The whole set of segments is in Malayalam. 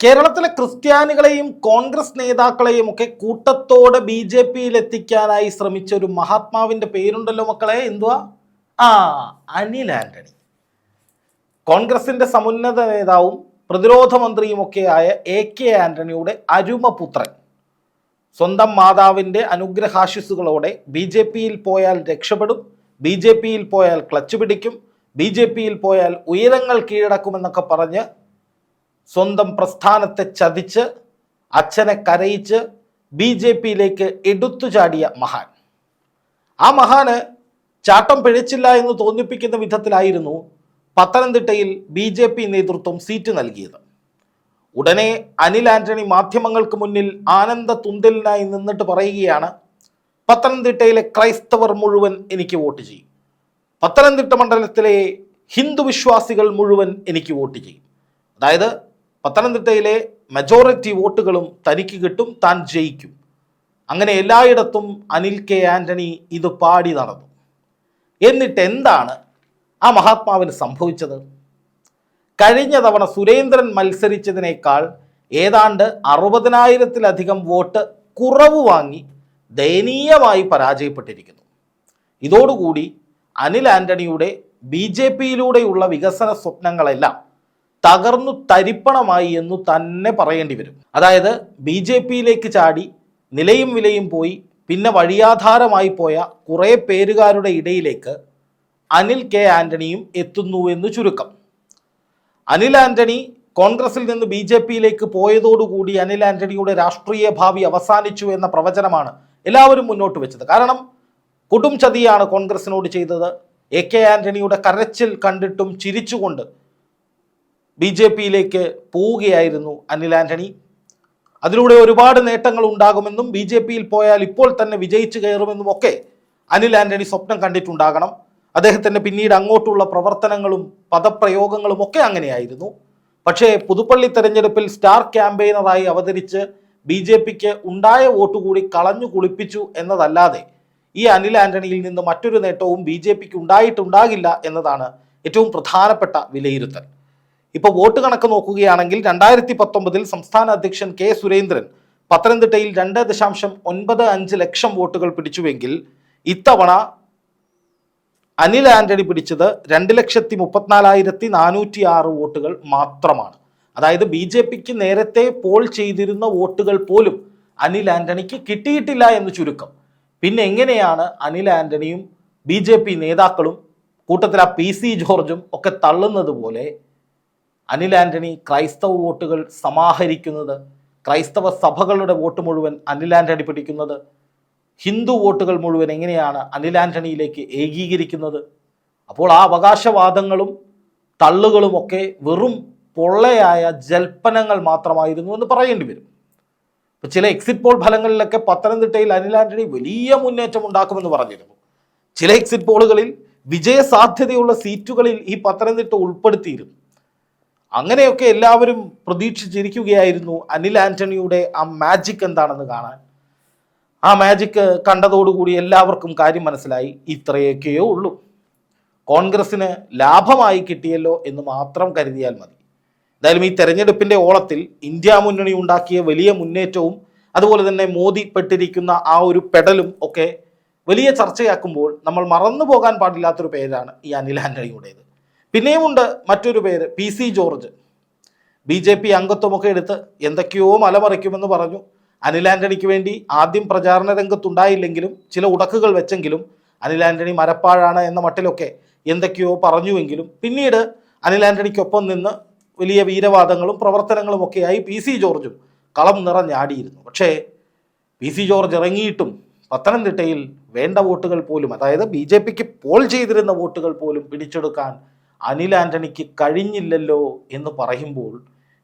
കേരളത്തിലെ ക്രിസ്ത്യാനികളെയും കോൺഗ്രസ് നേതാക്കളെയും ഒക്കെ കൂട്ടത്തോടെ ബി ജെ പിയിൽ എത്തിക്കാനായി ശ്രമിച്ച ഒരു മഹാത്മാവിന്റെ പേരുണ്ടല്ലോ മക്കളെ. എന്തുവാ? ആ അനിൽ ആന്റണി. കോൺഗ്രസിന്റെ സമുന്നത നേതാവും പ്രതിരോധ മന്ത്രിയുമൊക്കെയായ എ കെ ആന്റണിയുടെ അരുമപുത്രൻ. സ്വന്തം മാതാവിന്റെ അനുഗ്രഹാശിസുകളോടെ ബി ജെ പിയിൽ പോയാൽ രക്ഷപ്പെടും ബി ജെ പിയിൽ പോയാൽ ക്ലച്ച് പിടിക്കും ബി ജെ പിയിൽ പോയാൽ ഉയരങ്ങൾ കീഴടക്കുമെന്നൊക്കെ പറഞ്ഞ് സ്വന്തം പ്രസ്ഥാനത്തെ ചതിച്ച് അച്ഛനെ കരയിച്ച് ബി ജെ പിയിലേക്ക് എടുത്തു ചാടിയ മഹാൻ. ആ മഹാന് ചാട്ടം പിഴച്ചില്ല എന്ന് തോന്നിപ്പിക്കുന്ന വിധത്തിലായിരുന്നു പത്തനംതിട്ടയിൽ ബി ജെ പി നേതൃത്വം സീറ്റ് നൽകിയത്. ഉടനെ അനിൽ ആന്റണി മാധ്യമങ്ങൾക്ക് മുന്നിൽ ആനന്ദ തുന്തലിനായി നിന്നിട്ട് പറയുകയാണ് പത്തനംതിട്ടയിലെ ക്രൈസ്തവർ മുഴുവൻ എനിക്ക് വോട്ട് ചെയ്യും. പത്തനംതിട്ട മണ്ഡലത്തിലെ ഹിന്ദു വിശ്വാസികൾ മുഴുവൻ എനിക്ക് വോട്ട് ചെയ്യും. അതായത് പത്തനംതിട്ടയിലെ മെജോറിറ്റി വോട്ടുകളും തനിക്ക് കിട്ടും താൻ ജയിക്കും. അങ്ങനെ എല്ലായിടത്തും അനിൽ കെ ആന്റണി ഇത് പാടി നടന്നു. എന്നിട്ട് എന്താണ് ആ മഹാത്മാവിന് സംഭവിച്ചത്? കഴിഞ്ഞ തവണ സുരേന്ദ്രൻ മത്സരിച്ചതിനേക്കാൾ ഏതാണ്ട് അറുപതിനായിരത്തിലധികം വോട്ട് കുറവ് വാങ്ങി ദയനീയമായി പരാജയപ്പെട്ടിരിക്കുന്നു. ഇതോടുകൂടി അനിൽ ആന്റണിയുടെ ബി ജെ പിയിലൂടെയുള്ള വികസന സ്വപ്നങ്ങളെല്ലാം തകർന്നു തരിപ്പണമായി എന്ന് തന്നെ പറയേണ്ടി വരും. അതായത് ബി ജെ പിയിലേക്ക് ചാടി നിലയും വിലയും പോയി പിന്നെ വഴിയാധാരമായി പോയ കുറേ പേരുകാരുടെ ഇടയിലേക്ക് അനിൽ കെ ആന്റണിയും എത്തുന്നു എന്ന് ചുരുക്കം. അനിൽ ആന്റണി കോൺഗ്രസിൽ നിന്ന് ബി ജെ പിയിലേക്ക് പോയതോടുകൂടി അനിൽ ആന്റണിയുടെ രാഷ്ട്രീയ ഭാവി അവസാനിച്ചു എന്ന പ്രവചനമാണ് എല്ലാവരും മുന്നോട്ട് വെച്ചത്. കാരണം കൊടും ചതിയാണ് കോൺഗ്രസിനോട് ചെയ്തത്. എ കെ ആന്റണിയുടെ കരച്ചിൽ കണ്ടിട്ടും ചിരിച്ചുകൊണ്ട് ബി ജെ പിയിലേക്ക് പോവുകയായിരുന്നു അനിൽ ആന്റണി. അതിലൂടെ ഒരുപാട് നേട്ടങ്ങൾ ഉണ്ടാകുമെന്നും ബി ജെ പിയിൽ പോയാൽ ഇപ്പോൾ തന്നെ വിജയിച്ചു കയറുമെന്നും ഒക്കെ അനിൽ ആന്റണി സ്വപ്നം കണ്ടിട്ടുണ്ടാകണം. അദ്ദേഹത്തിന്റെ പിന്നീട് അങ്ങോട്ടുള്ള പ്രവർത്തനങ്ങളും പദപ്രയോഗങ്ങളും ഒക്കെ അങ്ങനെയായിരുന്നു. പക്ഷേ പുതുപ്പള്ളി തെരഞ്ഞെടുപ്പിൽ സ്റ്റാർ ക്യാമ്പയിനറായി അവതരിച്ച് ബി ജെ പിക്ക് ഉണ്ടായ വോട്ട് കൂടി കളഞ്ഞു കുളിപ്പിച്ചു എന്നതല്ലാതെ ഈ അനിൽ ആന്റണിയിൽ നിന്ന് മറ്റൊരു നേട്ടവും ബി ജെ പിക്ക് ഉണ്ടായിട്ടുണ്ടാകില്ല എന്നതാണ് ഏറ്റവും പ്രധാനപ്പെട്ട വിലയിരുത്തൽ. ഇപ്പോൾ വോട്ട് കണക്ക് നോക്കുകയാണെങ്കിൽ രണ്ടായിരത്തി പത്തൊമ്പതിൽ സംസ്ഥാന അധ്യക്ഷൻ കെ സുരേന്ദ്രൻ പത്തനംതിട്ടയിൽ രണ്ട് ദശാംശം ഒൻപത് അഞ്ച് ലക്ഷം വോട്ടുകൾ പിടിച്ചുവെങ്കിൽ ഇത്തവണ അനിൽ ആന്റണി പിടിച്ചത് രണ്ട് ലക്ഷത്തി മുപ്പത്തിനാലായിരത്തി നാനൂറ്റി ആറ് വോട്ടുകൾ മാത്രമാണ്. അതായത് ബി ജെ പിക്ക് നേരത്തെ പോൾ ചെയ്തിരുന്ന വോട്ടുകൾ പോലും അനിൽ ആന്റണിക്ക് കിട്ടിയിട്ടില്ല എന്ന് ചുരുക്കം. പിന്നെ എങ്ങനെയാണ് അനിൽ ആന്റണിയും ബി നേതാക്കളും കൂട്ടത്തിൽ ആ പി സി ജോർജും ഒക്കെ തള്ളുന്നത് പോലെ അനിൽ ആന്റണി ക്രൈസ്തവ വോട്ടുകൾ സമാഹരിക്കുന്നത് ക്രൈസ്തവ സഭകളുടെ വോട്ട് മുഴുവൻ അനിൽ ആന്റണി പിടിക്കുന്നത് ഹിന്ദു വോട്ടുകൾ മുഴുവൻ എങ്ങനെയാണ് അനിൽ ആന്റണിയിലേക്ക് ഏകീകരിക്കുന്നത്? അപ്പോൾ ആ അവകാശവാദങ്ങളും തള്ളുകളും ഒക്കെ വെറും പൊള്ളയായ ജൽപ്പനങ്ങൾ മാത്രമായിരുന്നു എന്ന് പറയേണ്ടി വരും. ഇപ്പൊ ചില എക്സിറ്റ് പോൾ ഫലങ്ങളിലൊക്കെ പത്തനംതിട്ടയിൽ അനിൽ ആന്റണി വലിയ മുന്നേറ്റം ഉണ്ടാക്കുമെന്ന് പറഞ്ഞിരുന്നു. ചില എക്സിറ്റ് പോളുകളിൽ വിജയസാധ്യതയുള്ള സീറ്റുകളിൽ ഈ പത്തനംതിട്ട ഉൾപ്പെടുത്തിയിരുന്നു. അങ്ങനെയൊക്കെ എല്ലാവരും പ്രതീക്ഷിച്ചിരിക്കുകയായിരുന്നു അനിൽ ആന്റണിയുടെ ആ മാജിക് എന്താണെന്ന് കാണാൻ. ആ മാജിക് കണ്ടതോടുകൂടി എല്ലാവർക്കും കാര്യം മനസ്സിലായി. ഇത്രയൊക്കെയേ ഉള്ളൂ. കോൺഗ്രസിന് ലാഭമായി കിട്ടിയല്ലോ എന്ന് മാത്രം കരുതിയാൽ മതി. എന്തായാലും ഈ തെരഞ്ഞെടുപ്പിന്റെ ഓളത്തിൽ ഇന്ത്യ മുന്നണി ഉണ്ടാക്കിയ വലിയ മുന്നേറ്റവും അതുപോലെ തന്നെ മോദി പെട്ടിരിക്കുന്ന ആ ഒരു പെടലും ഒക്കെ വലിയ ചർച്ചയാക്കുമ്പോൾ നമ്മൾ മറന്നു പോകാൻ പാടില്ലാത്തൊരു പേരാണ് ഈ അനിൽ ആന്റണിയുടേത്. പിന്നെയുമുണ്ട് മറ്റൊരു പേര് P C George. B J P അംഗത്വമൊക്കെ എടുത്ത് എന്തൊക്കെയോ മലമറിക്കുമെന്ന് പറഞ്ഞു. അനിൽ ആന്റണിക്ക് വേണ്ടി ആദ്യം പ്രചാരണ രംഗത്തുണ്ടായില്ലെങ്കിലും ചില ഉടക്കുകൾ വെച്ചെങ്കിലും അനിൽ ആന്റണി മരപ്പാഴാണ് എന്ന മട്ടിലൊക്കെ എന്തൊക്കെയോ പറഞ്ഞുവെങ്കിലും പിന്നീട് അനിൽ ആന്റണിക്കൊപ്പം നിന്ന് വലിയ വീരവാദങ്ങളും പ്രവർത്തനങ്ങളും ഒക്കെയായി പി സി ജോർജും കളം നിറഞ്ഞാടിയിരുന്നു. പക്ഷേ പി സി ജോർജ് ഇറങ്ങിയിട്ടും പത്തനംതിട്ടയിൽ വേണ്ട വോട്ടുകൾ പോലും അതായത് ബി ജെ പിക്ക് പോൾ ചെയ്തിരുന്ന വോട്ടുകൾ പോലും പിടിച്ചെടുക്കാൻ അനിൽ ആന്റണിക്ക് കഴിഞ്ഞില്ലല്ലോ എന്ന് പറയുമ്പോൾ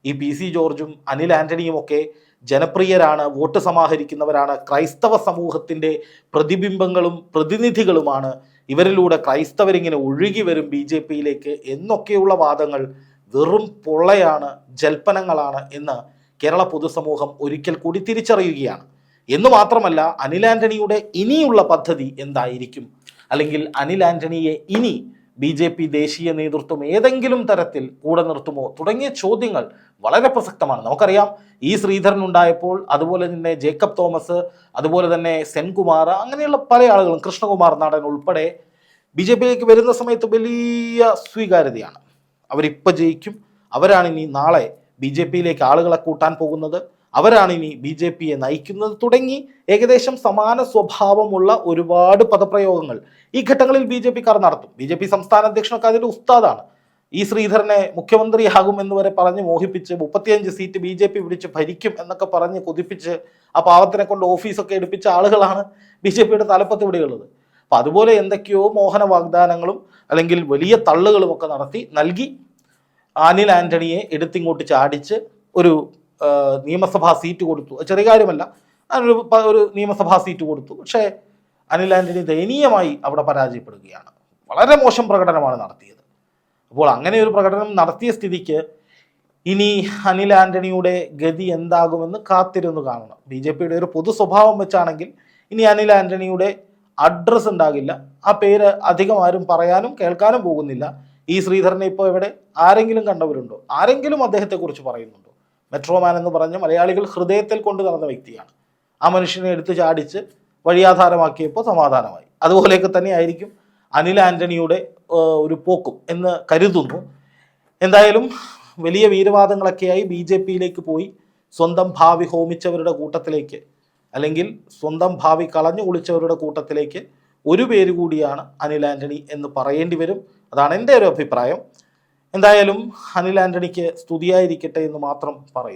ഈ പി സി ജോർജും അനിൽ ആന്റണിയും ഒക്കെ ജനപ്രിയരാണ് വോട്ട് സമാഹരിക്കുന്നവരാണ് ക്രൈസ്തവ സമൂഹത്തിന്റെ പ്രതിബിംബങ്ങളും പ്രതിനിധികളുമാണ്. ഇവരിലൂടെ ക്രൈസ്തവരിങ്ങനെ ഒഴുകി വരും ബി ജെ പിയിലേക്ക് എന്നൊക്കെയുള്ള വാദങ്ങൾ വെറും പൊള്ളയാണ് ജൽപ്പനങ്ങളാണ് എന്ന് കേരള പൊതുസമൂഹം ഒരിക്കൽ കൂടി തിരിച്ചറിയുകയാണ്. എന്ന് മാത്രമല്ല അനിൽ ആന്റണിയുടെ ഇനിയുള്ള പദ്ധതി എന്തായിരിക്കും? അല്ലെങ്കിൽ അനിൽ ആന്റണിയെ ഇനി ബി ജെ പി ദേശീയ നേതൃത്വം ഏതെങ്കിലും തരത്തിൽ കൂടെ നിർത്തുമോ തുടങ്ങിയ ചോദ്യങ്ങൾ വളരെ പ്രസക്തമാണ്. നമുക്കറിയാം ഈ ശ്രീധരൻ ഉണ്ടായപ്പോൾ അതുപോലെ തന്നെ ജേക്കബ് തോമസ് അതുപോലെ തന്നെ സെൻകുമാർ അങ്ങനെയുള്ള പല ആളുകളും കൃഷ്ണകുമാർ നാടൻ ഉൾപ്പെടെ ബി ജെ പിയിലേക്ക് വരുന്ന സമയത്ത് വലിയ സ്വീകാര്യതയാണ്. അവരിപ്പോൾ ജയിക്കും. അവരാണ് ഇനി നാളെ ബി ജെ പിയിലേക്ക് ആളുകളെ കൂട്ടാൻ പോകുന്നത്. അവരാണ് ഇനി ബി ജെ പിയെ നയിക്കുന്നത്. തുടങ്ങി ഏകദേശം സമാന സ്വഭാവമുള്ള ഒരുപാട് പദപ്രയോഗങ്ങൾ ഈ ഘട്ടങ്ങളിൽ ബി ജെ പിക്കാർ നടത്തും. ബി ജെ പി സംസ്ഥാന അധ്യക്ഷനൊക്കെ അതിന്റെ ഉസ്താദാണ്. ഈ ശ്രീധരനെ മുഖ്യമന്ത്രിയാകും എന്ന് വരെ പറഞ്ഞ് മോഹിപ്പിച്ച് മുപ്പത്തിയഞ്ച് സീറ്റ് ബി ജെ പി പിടിച്ച് ഭരിക്കും എന്നൊക്കെ പറഞ്ഞ് കൊതിപ്പിച്ച് ആ പാവത്തിനെ കൊണ്ട് ഓഫീസൊക്കെ എടുപ്പിച്ച ആളുകളാണ് ബി ജെ പിയുടെ തലപ്പത്ത് ഇവിടെയുള്ളത് അപ്പം അതുപോലെ എന്തൊക്കെയോ മോഹന വാഗ്ദാനങ്ങളും അല്ലെങ്കിൽ വലിയ തള്ളുകളും ഒക്കെ നടത്തി നൽകി അനിൽ ആന്റണിയെ എടുത്തിങ്ങോട്ട് ചാടിച്ച് ഒരു നിയമസഭാ സീറ്റ് കൊടുത്തു. ചെറിയ കാര്യമല്ല. അതിനൊരു ഒരു നിയമസഭാ സീറ്റ് കൊടുത്തു. പക്ഷേ അനിൽ ആന്റണി ദയനീയമായി അവിടെ പരാജയപ്പെടുകയാണ്. വളരെ മോശം പ്രകടനമാണ് നടത്തിയത്. അപ്പോൾ അങ്ങനെ ഒരു പ്രകടനം നടത്തിയ സ്ഥിതിക്ക് ഇനി അനിൽ ആന്റണിയുടെ ഗതി എന്താകുമെന്ന് കാത്തിരുന്നു കാണണം. ബി ജെ പിയുടെ ഒരു പൊതു സ്വഭാവം വെച്ചാണെങ്കിൽ ഇനി അനിൽ ആന്റണിയുടെ അഡ്രസ്സ് ഉണ്ടാകില്ല. ആ പേര് അധികം ആരും പറയാനും കേൾക്കാനും പോകുന്നില്ല. ഈ ശ്രീധരനെ ഇപ്പോൾ എവിടെ? ആരെങ്കിലും കണ്ടവരുണ്ടോ? ആരെങ്കിലും അദ്ദേഹത്തെക്കുറിച്ച് പറയുന്നുണ്ടോ? മെട്രോമാൻ എന്ന് പറഞ്ഞ് മലയാളികൾ ഹൃദയത്തിൽ കൊണ്ട് നടന്ന വ്യക്തിയാണ്. ആ മനുഷ്യനെ എടുത്തു ചാടിച്ച് വഴിയാധാരമാക്കിയപ്പോൾ സമാധാനമായി. അതുപോലെയൊക്കെ തന്നെ ആയിരിക്കും അനിൽ ആന്റണിയുടെ ഒരു പോക്കും എന്ന് കരുതുന്നു. എന്തായാലും വലിയ വീരവാദങ്ങളൊക്കെയായി ബി ജെ പിയിലേക്ക് പോയി സ്വന്തം ഭാവി ഹോമിച്ചവരുടെ കൂട്ടത്തിലേക്ക് അല്ലെങ്കിൽ സ്വന്തം ഭാവി കളഞ്ഞു കുളിച്ചവരുടെ കൂട്ടത്തിലേക്ക് ഒരു പേര് കൂടിയാണ് അനിൽ ആന്റണി എന്ന് പറയേണ്ടി വരും. അതാണ് എന്റെ ഒരു അഭിപ്രായം. എന്തായാലും അനിൽ ആന്റണിക്ക് സ്തുതിയായിരിക്കട്ടെ എന്ന് മാത്രം പറയും.